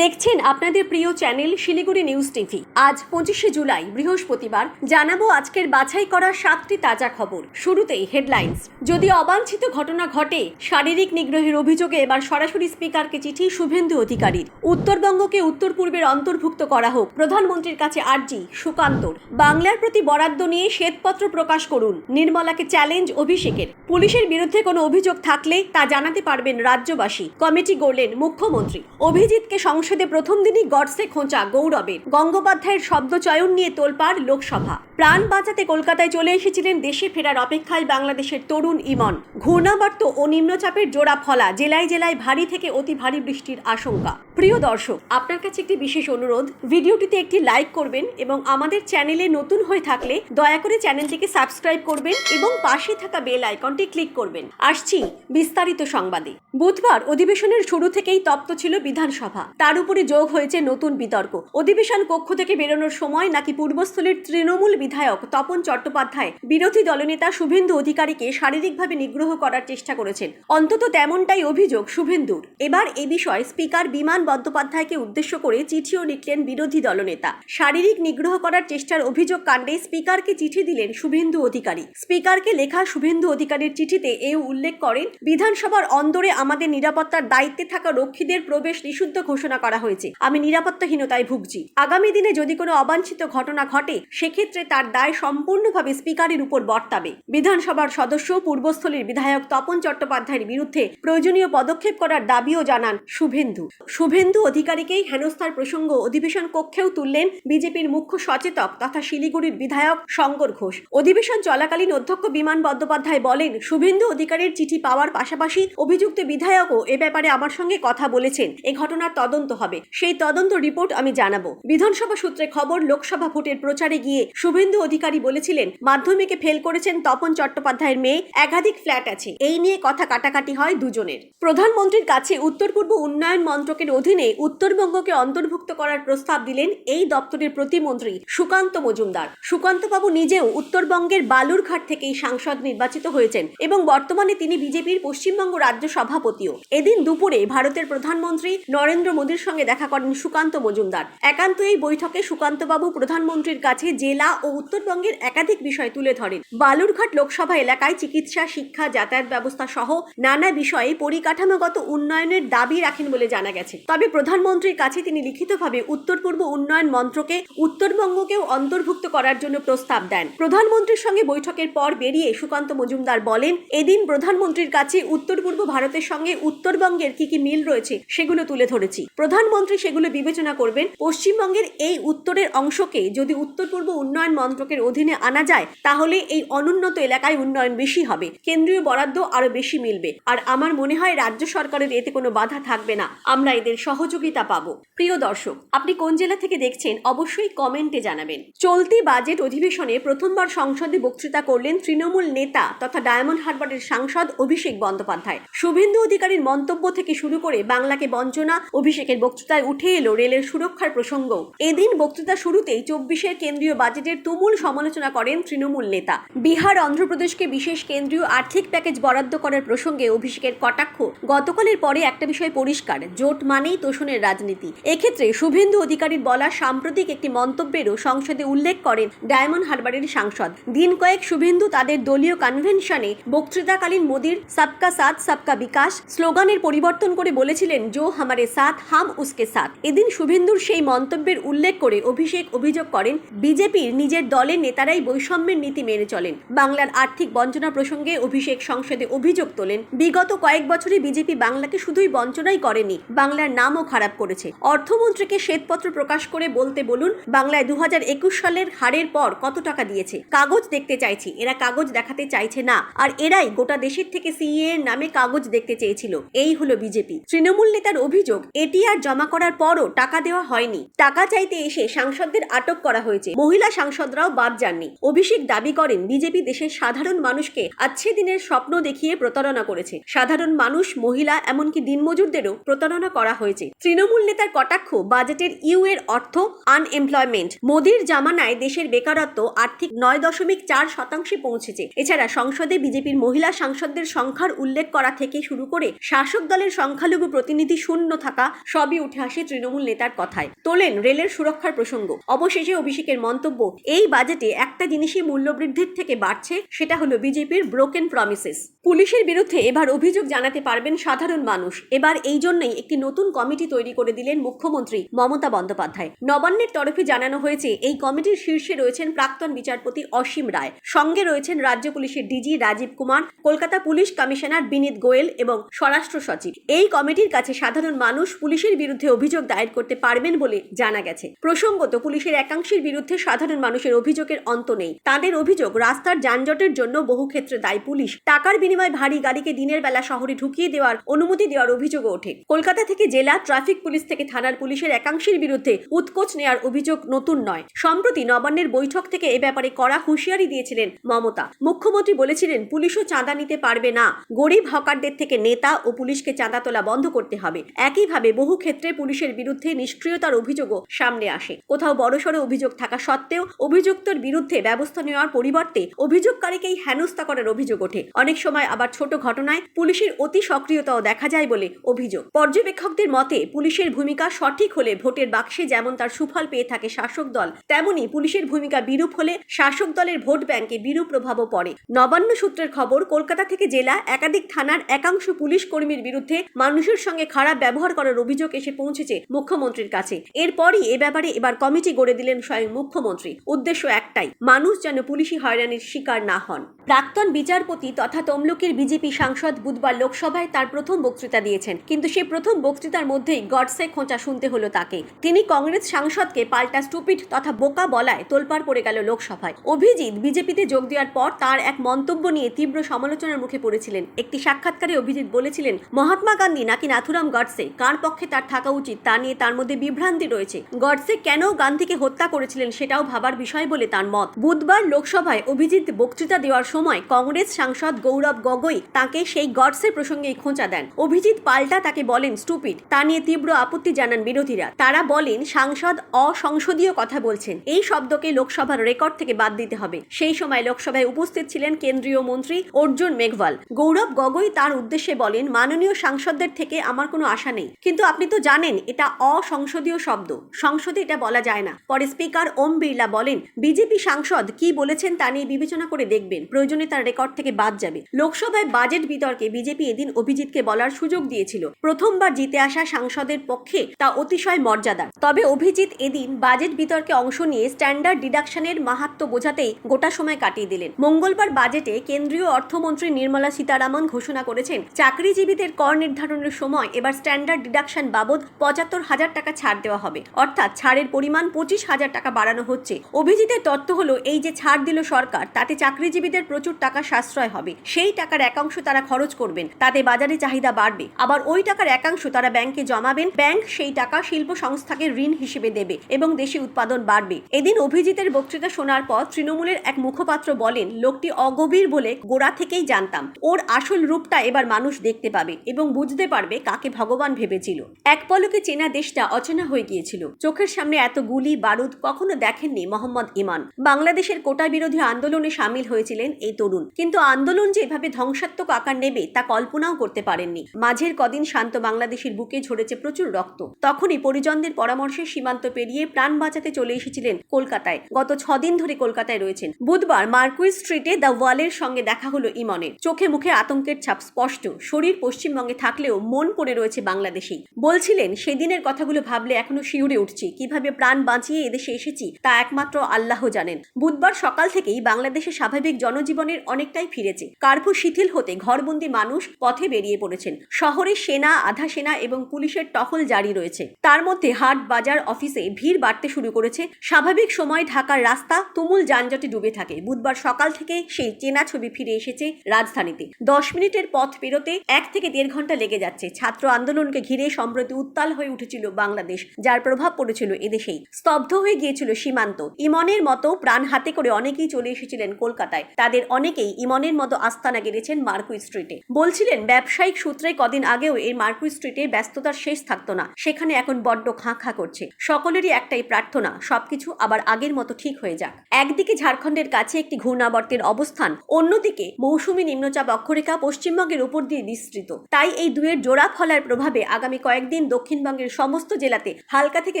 দেখছেন আপনাদের প্রিয় চ্যানেল শিলিগুড়ি নিউজ টিভি। আজ পঁচিশে জুলাই, বৃহস্পতিবার, জানাব আজকের বাছাই করা সাতটি তাজা খবর। শুরুতেই হেডলাইন্স। যদি অবাঞ্ছিত ঘটনা ঘটে, শারীরিক নিগ্রহের অভিযোগে এবার সরাসরি স্পিকারকে চিঠি শুভেন্দু অধিকারীর। উত্তরবঙ্গকে উত্তর পূর্বের অন্তর্ভুক্ত করা হোক। প্রধানমন্ত্রীর কাছে আর্জি সুকান্তর বাংলার প্রতি বরাদ্দ নিয়ে শ্বেতপত্র প্রকাশ করুন। নির্মলাকে চ্যালেঞ্জ অভিষেকের। পুলিশের বিরুদ্ধে কোনো অভিযোগ থাকলে তা জানাতে পারবেন রাজ্যবাসী। কমিটি গড়লেন মুখ্যমন্ত্রী। অভিজিৎকে সংসদে প্রথম দিনই গডসে খোঁচা গৌরবের। গঙ্গোপাধ্যায়ের শব্দ চয়ন নিয়ে তোলপাড় লোকসভা। প্রাণ বাঁচাতে কলকাতায় চলে এসেছিলেন দেশে ফেরার অপেক্ষায় বাংলাদেশের তরুণ ইমন। ঘূর্ণাবর্ত ও নিম্নচাপের জোড়া ফলা জেলায় জেলায় ভারী থেকে অতি ভারী বৃষ্টির আশঙ্কা। প্রিয় দর্শক, আপনার কাছে একটি বিশেষ অনুরোধ। ভিডিওটিতে একটি লাইক করবেন এবং আমাদের চ্যানেলে নতুন হয়ে থাকলে দয়া করে চ্যানেলটিকে সাবস্ক্রাইব করবেন এবং পাশে থাকা বেল আইকনটি ক্লিক করবেন। আসছি বিস্তারিত সংবাদে। বুধবার অধিবেশনের শুরু থেকেই তপ্ত ছিল বিধানসভা। তার উপরে যোগ হয়েছে নতুন বিতর্ক। অধিবেশন কক্ষ থেকে বেরোনোর সময় নাকি পূর্বস্থলীর তৃণমূল বিধায়ক তপন চট্টোপাধ্যায় বিরোধী দলনেতা শুভেন্দু অধিকারীকে শারীরিকভাবে নিগ্রহ করার চেষ্টা করেছেন। অন্তত তেমনটাই অভিযোগ শুভেন্দুর। এবার এ বিষয়ে স্পিকার বিমান বন্দ্যোপাধ্যায়কে উদ্দেশ্য করে চিঠিও লিখলেন বিরোধী দলনেতা। শারীরিক নিগ্রহ করার চেষ্টার অভিযোগ কাণ্ডে স্পিকারকে চিঠি দিলেন শুভেন্দু অধিকারী। স্পিকারকে লেখা শুভেন্দু অধিকারীর চিঠিতে এও উল্লেখ করেন, বিধানসভার অন্দরে আমাদের নিরাপত্তার দায়িত্বে থাকা রক্ষীদের প্রবেশ নিষিদ্ধ ঘোষণা করা হয়েছে। আমি নিরাপত্তাহীনতায় ভুগছি। আগামী দিনে যদি কোনো অবাঞ্ছিত ঘটনা ঘটে, সেক্ষেত্রে তার দায় সম্পূর্ণভাবে স্পিকারের উপর বর্তাবে। বিধানসভার সদস্য, পূর্বস্থলীর বিধায়ক তপন চট্টোপাধ্যায়ের বিরুদ্ধে প্রয়োজনীয় পদক্ষেপ করার দাবিও জানান শুভেন্দু। শুভেন্দু অধিকারীকেই হেনস্থার প্রসঙ্গ অধিবেশন কক্ষেও তুললেন বিজেপির মুখ্য সচেতক তথা শিলিগুড়ির বিধায়ক শঙ্কর ঘোষ। অধিবেশন চলাকালীন অধ্যক্ষ বিমান বন্দ্যোপাধ্যায় বলেন, শুভেন্দু অধিকারীর চিঠি পাওয়ার পাশাপাশি অভিযুক্ত বিধায়কও এ ব্যাপারে আমার সঙ্গে কথা বলেছেন। এ ঘটনার তদন্ত হবে। সেই তদন্ত রিপোর্ট আমি জানাব। বিধানসভা সূত্রে খবর, লোকসভা ভোটের প্রচারে গিয়ে শুভেন্দু অধিকারী বলেছিলেন, মাধ্যমিকে ফেল করেছেন তপন চট্টোপাধ্যায়ের মেয়ে, একাধিক ফ্ল্যাট আছে। এই নিয়ে কথা কাটাকাটি হয় দুজনের। প্রধানমন্ত্রীর কাছে উত্তর পূর্ব উন্নয়ন মন্ত্রকের অধীনে উত্তরবঙ্গকে অন্তর্ভুক্ত করার প্রস্তাব দিলেন এই দপ্তরের প্রতিমন্ত্রী সুকান্ত মজুমদার। সুকান্তবাবু নিজেও উত্তরবঙ্গের বালুরঘাট থেকেই সাংসদ নির্বাচিত হয়েছেন এবং বর্তমানে তিনি বিজেপির পশ্চিমবঙ্গ রাজ্য সভাপতিও। এদিন দুপুরে ভারতের প্রধানমন্ত্রী নরেন্দ্র মোদীর সঙ্গে দেখা করেন সুকান্ত মজুমদার। একান্ত এই বৈঠকে সুকান্তবাবু প্রধানমন্ত্রীর কাছে জেলা ও উত্তরবঙ্গের একাধিক বিষয় তুলে ধরেন। বালুরঘাট লোকসভা এলাকায় চিকিৎসা, শিক্ষা, যাতায়াত ব্যবস্থা সহ নানা বিষয়ে পরিকাঠামোগত উন্নয়নের দাবি রাখেন বলে জানা গেছে। তবে প্রধানমন্ত্রীর কাছে তিনি লিখিতভাবে উত্তর পূর্ব উন্নয়ন মন্ত্রকে উত্তরবঙ্গকেও অন্তর্ভুক্ত করার জন্য প্রস্তাব দেন। প্রধানমন্ত্রীর সঙ্গে বৈঠকের পর বেরিয়ে সুকান্ত মজুমদার বলেন, এদিন প্রধানমন্ত্রীর কাছে উত্তর পূর্ব ভারতের সঙ্গে উত্তরবঙ্গের কি কি মিল রয়েছে সেগুলো তুলে ধরেছি। প্রধানমন্ত্রী সেগুলো বিবেচনা করবেন, পশ্চিমবঙ্গের এই উত্তরের অংশকে যদি উত্তর পূর্ব উন্নয়ন মন্ত্রকের অধীনে আনা যায়, তাহলে এই অনুন্নত এলাকায় উন্নয়ন বেশি হবে, কেন্দ্রীয় বরাদ্দ আরও বেশি মিলবে। আর আমার মনে হয় রাজ্য সরকারের এতে কোনো বাধা থাকবে না, আমরা এদের সহযোগিতা পাবো। প্রিয় দর্শক, আপনি কোন জেলা থেকে দেখছেন অবশ্যই কমেন্টে জানাবেন। চলতি বাজেট অধিবেশনে প্রথমবার সংসদে বক্তৃতা করলেন তৃণমূল নেতা তথা ডায়মন্ড হারবারের সাংসদ অভিষেক বন্দ্যোপাধ্যায়। শুভেন্দু অধিকারীর মন্তব্য থেকে শুরু করে বাংলাকে বঞ্চনা, অভিষেকের বক্তৃতায় উঠে এলো রেলের সুরক্ষার প্রসঙ্গ। এদিন বক্তৃতা শুরুতেই চব্বিশের কেন্দ্রীয় বাজেটের তুমুল সমালোচনা করেন তৃণমূল নেতা। বিহার, অন্ধ্রপ্রদেশকে বিশেষ কেন্দ্রীয় আর্থিক প্যাকেজ বরাদ্দ করার প্রসঙ্গে অভিষেকের কটাক্ষ। গতকালের পরে একটা বিষয় পরিষ্কার, জোট মানেই তোষণের রাজনীতি। এক্ষেত্রে শুভেন্দু অধিকারীর বলা সাম্প্রতিক একটি মন্তব্যেরও সংসদে উল্লেখ করেন ডায়মন্ড হারবারের সাংসদ। দিন কয়েক শুভেন্দু তাদের দলীয় কনভেনশনে বক্তৃতাকালীন মোদীর সবকা সাথ, সবকা বিকাশ স্লোগানের পরিবর্তন করে বলেছিলেন, জো হামারে সাথ, হাম উসকে সাথ। এদিন শুভেন্দুর সেই মন্তব্যের উল্লেখ করে অভিষেক অভিযোগ করেন, বিজেপির নিজের দলের নেতারাই বৈষম্যের নীতি মেনে চলেন। বাংলার আর্থিক বঞ্চনা প্রসঙ্গে অভিষেক সংসদে অভিযোগ তোলেন, বিগত কয়েক বছরে বিজেপি বাংলাকে শুধুই বঞ্চনাই করেনি, বাংলার নামও খারাপ করেছে। অর্থমন্ত্রীকে শ্বেতপত্র প্রকাশ করে বলতে বলুন, বাংলায় দু হাজার একুশ সালের হারের পর কত টাকা দিয়েছে? কাগজ দেখতে চাইছি, এরা কাগজ দেখাতে চাইছে না। আর এরাই গোটা দেশের থেকে সিএ এর নামে কাগজ দেখতে চেয়েছিল। এই হলো বিজেপি। তৃণমূল নেতার অভিযোগ এটিআর জমা করার পরও টাকা দেওয়া হয়নি। টাকা চাইতে এসে সাংসদদের আটক করা হয়েছে। মহিলা সাংসদরাও বাদ যাননি। অভিষেক দাবি করেন, বিজেপি দেশের সাধারণ মানুষকে আচ্ছে দিনের স্বপ্ন দেখিয়ে প্রতারণা করেছে। সাধারণ মানুষ, মহিলা, এমনকি দিনমজুরদেরও প্রতারণা করা হয়েছে। তৃণমূল নেতার কটাক্ষ, বাজেটের ইউ এর অর্থ আনএমপ্লয়মেন্ট মোদির জামানায় দেশের বেকারত্ব আর্থিক নয় দশমিক চার শতাংশে পৌঁছেছে। এছাড়া সংসদে বিজেপির মহিলা সাংসদদের সংখ্যার উল্লেখ করা থেকে শুরু করে শাসক দলের সংখ্যালঘু প্রতিনিধি শূন্য থাকা সবই উঠে আসে তৃণমূল নেতার কথায়। তোলেন রেলের সুরক্ষার প্রসঙ্গ। অবশেষে অভিষেকের মন্তব্য, এই বাজেটে একটা জিনিসই মূল্যবৃদ্ধির থেকে বাড়ছে, সেটা হলো বিজেপির ব্রোকেন প্রমিসেস পুলিশের বিরুদ্ধে এবার অভিযোগ জানাতে পারবেন সাধারণ মানুষ। এবার এই জন্যই একটি নতুন কমিটি তৈরি করে দিলেন মুখ্যমন্ত্রী মমতা বন্দ্যোপাধ্যায়। নবান্নের তরফে জানানো হয়েছে, এই কমিটির শীর্ষে রয়েছেন প্রাক্তন বিচারপতি অসীম রায়। সঙ্গে রয়েছেন রাজ্য পুলিশের DG Rajeev Kumar, Kolkata police commissioner Vineet Goyal এবং স্বরাষ্ট্র সচিব। এই কমিটির কাছে সাধারণ মানুষ, পুলিশের বিরুদ্ধে অভিযোগ দায়ের করতে পারবেন বলে জানা গেছে। প্রসঙ্গত, পুলিশের একাংশের বিরুদ্ধে সাধারণ মানুষের অভিযোগের অন্ত নেই। তাদের অভিযোগ, রাস্তার যানজটের জন্য বহু ক্ষেত্রে দায়ী পুলিশ। টাকার বিনিময়ে ভারী গাড়িকে দিনের বেলা শহরে ঢুকিয়ে দেওয়ার অনুমতি দেওয়ার অভিযোগও ওঠে। কলকাতা থেকে জেলা ট্রাফিক পুলিশ থেকে থানার পুলিশের একাংশের বিরুদ্ধে উৎকোচ নেওয়ার অভিযোগ নতুন নয়। সম্প্রতি নবান্নের বৈঠক থেকে এ ব্যাপারে কড়া হুঁশিয়ারি দিয়েছিলেন মমতা। মুখ্যমন্ত্রী বলেছিলেন, পুলিশও চাঁদা নিতে পারবে না। গরিব হকারদের থেকে নেতা ও পুলিশকে চাঁদা তোলা বন্ধ করতে হবে। একইভাবে বহু ক্ষেত্রে পুলিশের বিরুদ্ধে নিষ্ক্রিয়তার অভিযোগও সামনে আসে। কোথাও বড়সড় অভিযোগ থাকা সত্ত্বেও অভিযুক্তর বিরুদ্ধে ব্যবস্থা নেওয়ার পরিবর্তে অভিযোগকারীকেই হেনস্থা করার অভিযোগ ওঠে। অনেক সময় আবার ছোট ঘটনায় পুলিশের অতি সক্রিয়তাও দেখা যায় বলে অভিযোগ। পর্যবেক্ষকদের মতে, পুলিশের ভূমিকা সঠিক হলে ভোটের বাক্সে যেমন তার সুফল পেয়ে থাকে শাসক দল, তেমনি পুলিশের ভূমিকা বিরূপ হলে শাসক দলের ভোট ব্যাংকে বিরূপ প্রভাবও পড়ে। নবান্ন সূত্রের খবর, কলকাতা থেকে জেলা, একাধিক থানার একাংশ পুলিশ কর্মীর বিরুদ্ধে মানুষের সঙ্গে খারাপ ব্যবহার করার অভিযোগ এসে পৌঁছেছে মুখ্যমন্ত্রীর কাছে। এরপরই এ ব্যাপারে এবার কমিটি গড়ে দিলেন স্বয়ং মুখ্যমন্ত্রী। উদ্দেশ্য একটাই, মানুষ যেন পুলিশি হয়রানির শিকার না হন। প্রাক্তন বিচারপতি তথা তমলুকের বিজেপি সাংসদ বুধবার লোকসভায় তার প্রথম বক্তৃতা দিয়েছেন। কিন্তু সে প্রথম বক্তৃতার মধ্যেই গডসে খোঁচা শুনতে হলো তাকে। তিনি কংগ্রেস সাংসদকে পাল্টা স্টুপিড তথা বোকা বলায় তোলপাড় পড়ে গেল লোকসভায়। অভিজিৎ বিজেপিতে যোগ দেওয়ার পর তার এক মন্তব্য নিয়ে তীব্র সমালোচনার মুখে পড়েছিলেন। একটি সাক্ষাৎকারে অভিজিৎ বলেছিলেন, মহাত্মা গান্ধী নাকি নাথুরাম গডসে? কার পক্ষে তার থাকা উচিত, তা নিয়ে তার মধ্যে বিভ্রান্তি রয়েছে। গডসে কেন গান্ধীকে হত্যা করেছিলেন সেটাও ভাবার বিষয় বলে তার মত। বুধবার লোকসভায় অভিজিৎ বক্তৃতা দেওয়ার সময় কংগ্রেস সাংসদ গৌরব গগৈ তাকে সেই গডসের প্রসঙ্গেই খোঁচা দেন। অভিজিৎ পাল্টা তাকে বলেন, স্টুপিড। তা নিয়ে তীব্র আপত্তি জানান বিরোধীরা। তারা বলেন, সাংসদ অসংসদীয় কথা বলছেন। এই শব্দকে লোকসভার রেকর্ড থেকে বাদ দিতে হবে। সেই সময় লোকসভায় উপস্থিত ছিলেন কেন্দ্রীয় মন্ত্রী অর্জুন মেঘওয়াল। গৌরব গগৈ তার উদ্দেশ্যে বলেন, মাননীয় সাংসদদের থেকে আমার কোনো আশা নেই। কিন্তু আপনি তো জানেন, এটা অসংসদীয় শব্দ। সংসদে এটা বলা যায় না। পরে স্পিকার ওম বিড়লা বলেন, বিজেপি সাংসদ কি বলেছেন তা নিয়ে বিবেচনা করে দেখবেন। প্রয়োজনে তার রেকর্ড থেকে বাদ যাবে। লোকসভায় বাজেট বিতর্কে বিজেপি এদিন অভিজিৎকে বলার সুযোগ দিয়েছিল। প্রথমবার জিতে আসা সাংসদের পক্ষে তা অতিশয় মর্যাদার তবে অভিজিৎ এদিন বাজেট বিতর্কে অংশ নিয়ে স্ট্যান্ডার্ড ডিডাকশনের মাহাত্ম বোঝাতেই গোটা সময় কাটিয়ে দিলেন। মঙ্গলবার বাজেটে কেন্দ্রীয় অর্থমন্ত্রী নির্মলা সীতারামন ঘোষণা করেছেন, চাকরিজীবীদের কর নির্ধারণের সময় এবার স্ট্যান্ডার্ড ডিডাকশন বাবদ পঁচাত্তর হাজার টাকা ছাড় দেওয়া হবে। অর্থাৎ ছাড়ের পরিমাণ পঁচিশ হাজার টাকা বাড়ানো হচ্ছে। অভিজিতের তত্ত্ব হলো, এই যে ছাড় দিল সরকার, তাতে চাকরিজীবীদের প্রচুর টাকা সাশ্রয় হবে। সেই টাকার একাংশ তারা খরচ করবেন, তাতে বাজারে চাহিদা বাড়বে। আবার ওই টাকার একাংশ তারা ব্যাংকে জমাবেন, ব্যাংক সেই টাকা শিল্প সংস্থাকে ঋণ হিসেবে দেবে এবং দেশে উৎপাদন বাড়বে। এদিন অভিজিতের বক্তৃতা শোনার পর তৃণমূলের এক মুখপাত্র বলেন, লোকটি অগভীর বলে গোড়া থেকেই জানতাম। ওর আসল রূপটা এবার মানুষ দেখতে পাবে এবং বুঝতে পারবে কাকে ভগবান ভেবেছিল। এক পলকে চেনা দেশটা অচেনা হয়ে গিয়েছিল। চোখের সামনে এত গুলি, বারুদ কখনো দেখেননি মোহাম্মদ ইমান। বাংলাদেশের কোটা বিরোধী আন্দোলনে সামিল হয়েছিলেন এই তরুণ। কিন্তু আন্দোলন যে এভাবে ধ্বংসাত্মক আকার নেবে, তা কল্পনাও করতে পারেননি। মাঝের কদিন শান্ত বাংলাদেশের বুকে ঝরেছে প্রচুর রক্ত। তখনই পরিজনদের পরামর্শে সীমান্ত পেরিয়ে প্রাণ বাঁচাতে চলে এসেছিলেন কলকাতায়। গত ছদিন ধরে কলকাতায় রয়েছেন। বুধবার মার্কুইস স্ট্রিটে দ্য ওয়ালের সঙ্গে দেখা হলো ইমনের। চোখে মুখে আতঙ্কের ছাপ স্পষ্ট। শরীর পশ্চিমবঙ্গে থাকলেও মন পড়ে রয়েছে বাংলাদেশেই। বলছিলেন, সেদিনের কথাগুলো ভাবলে এখনও শিউরে উঠছি। কীভাবে প্রাণ বাঁচিয়ে এদেশে এসেছি, তা একমাত্র আল্লাহ জানেন। বুধবার সকাল থেকেই বাংলাদেশে স্বাভাবিক জনজীবনের অনেকটাই ফিরেছে। কার্ফু শিথিল হতে ঘরবন্দি মানুষ পথে বেরিয়ে পড়েছেন। শহরে সেনা আধা সেনা এবং পুলিশের টহল জারি রয়েছে। তার মধ্যে হাট, বাজার, অফিসে ভিড় বাড়তে শুরু করেছে। স্বাভাবিক সময় ঢাকার রাস্তা তুমুল যানজটে ডুবে থাকে। বুধবার সকাল থেকে সেই চেনা ছবি ফিরে এসেছে রাজধানীতে। দশ মিনিটের পথ পেরোতে এক থেকে দেড় ঘণ্টা লেগে যাচ্ছে। ছাত্র আন্দোলনকে ঘিরে সম্প্রতি উত্তাল হয়ে উঠেছিল বাংলাদেশ, যার প্রভাব পড়েছিল এদেশেই। স্তব্ধ হয়ে গিয়েছিল সীমান্ত। ইমনের মতো প্রাণ হাতে করে অনেকেই চলে এসেছিলেন কলকাতায়। তাদের অনেকেই ইমনের মতো আস্তানা গেড়েছেন মার্কুই স্ট্রিটে। বলছিলেন, ব্যবসায়িক সূত্রে কদিন আগেও এই মার্কুই স্ট্রিটে ব্যস্ততার শেষ থাকতো না। সেখানে এখন বড্ড খাঁ খাঁ করছে। সকলেরই একটাই প্রার্থনা, সবকিছু আবার আগের মতো ঠিক হয়ে যাক। একদিকে ঝাড়খণ্ডের কাছে একটি ঘূর্ণাবর্তের অবস্থান, অন্যদিকে মৌসুমী নিম্নচাপ অক্ষরেখা পশ্চিমবঙ্গের উপর দিয়ে বিস্তৃত। তাই এই দুয়ের জোড়া ফলার প্রভাবে আগামী কয়েকদিন দক্ষিণবঙ্গের সমস্ত জেলাতে হালকা থেকে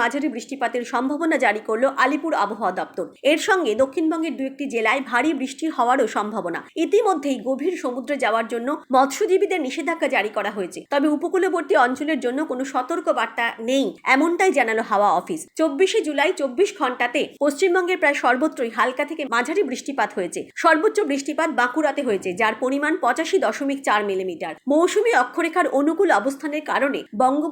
মাঝারি বৃষ্টিপাতের সম্ভাবনা জারি করল আলিপুর আবহাওয়া দপ্তর। এর সঙ্গে দক্ষিণবঙ্গের দু একটি জেলায় ভারী বৃষ্টি হওয়ারও সম্ভাবনা। ইতিমধ্যেই গভীর সমুদ্রে যাওয়ার জন্য মৎস্যজীবীদের নিষেধাজ্ঞা জারি করা হয়েছে। তবে উপকূলবর্তী অঞ্চলের জন্য কোনো সতর্ক বার্তা নেই, এমনটাই জানালো হাওয়া অফিস। চব্বিশে জুলাই চব্বিশ ঘন্টাতে পশ্চিমবঙ্গের প্রায় সর্বত্রই হালকা থেকে মাঝারি বৃষ্টিপাত হয়েছে। সর্বোচ্চ বৃষ্টিপাত বাঁকুড়াতে হয়েছে, যার পরিমাণ পঁচাশি দশমিক চার মিলিমিটার। মৌসুমী অক্ষরেখার অনুকূল অবস্থানের কারণে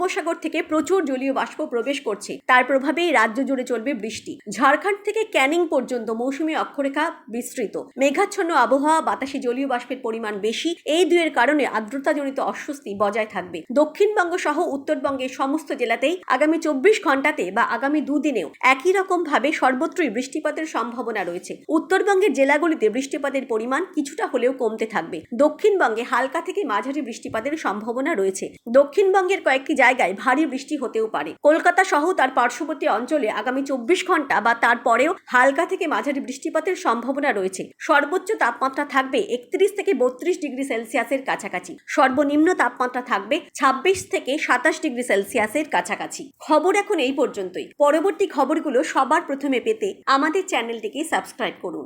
বঙ্গোপসাগর থেকে প্রচুর জলীয় বাষ্প প্রবেশ করছে। তার প্রভাবেই রাজ্য জুড়ে চলবে বৃষ্টি। ঝাড়খণ্ড থেকে ক্যানিং পর্যন্ত মৌসুমি অক্ষরেখা বিস্তৃত। মেঘাচ্ছন্ন আবহাওয়া, বাতাসে জলীয় বাষ্পের পরিমাণ বেশি, এই দুয়ের কারণে আর্দ্রতাজনিত অস্বস্তি বজায় থাকবে। দক্ষিণবঙ্গ সহ উত্তরবঙ্গের সমস্ত জেলাতেই আগামী চব্বিশ ঘন্টাতে বা আগামী দুদিনেও একই রকম ভাবে সর্বত্রই বৃষ্টিপাতের সম্ভাবনা রয়েছে। উত্তরবঙ্গের জেলাগুলিতে বৃষ্টিপাতের পরিমাণ কিছুটা হলেও কমতে থাকবে। দক্ষিণবঙ্গে হালকা থেকে মাঝারি বৃষ্টিপাতের সম্ভাবনা রয়েছে। দক্ষিণবঙ্গের কয়েকটি জায়গায় ভারী বৃষ্টি হতেও পারে। কলকাতা সহ তার পার্শ্ববর্তী অঞ্চলে আগামী চব্বিশ ঘণ্টা বা তারপরেও হালকা থেকে মাঝারি বৃষ্টিপাতের সম্ভাবনা রয়েছে। সর্বোচ্চ তাপমাত্রা থাকবে একত্রিশ থেকে বত্রিশ ডিগ্রি সেলসিয়াসের কাছাকাছি। সর্বনিম্ন তাপমাত্রা থাকবে ছাব্বিশ থেকে সাতাশ ডিগ্রি সেলসিয়াসের কাছাকাছি। খবর এখন এই পর্যন্তই। পরবর্তী খবরগুলো সবার প্রথমে পেতে আমাদের চ্যানেলটিকে সাবস্ক্রাইব করুন।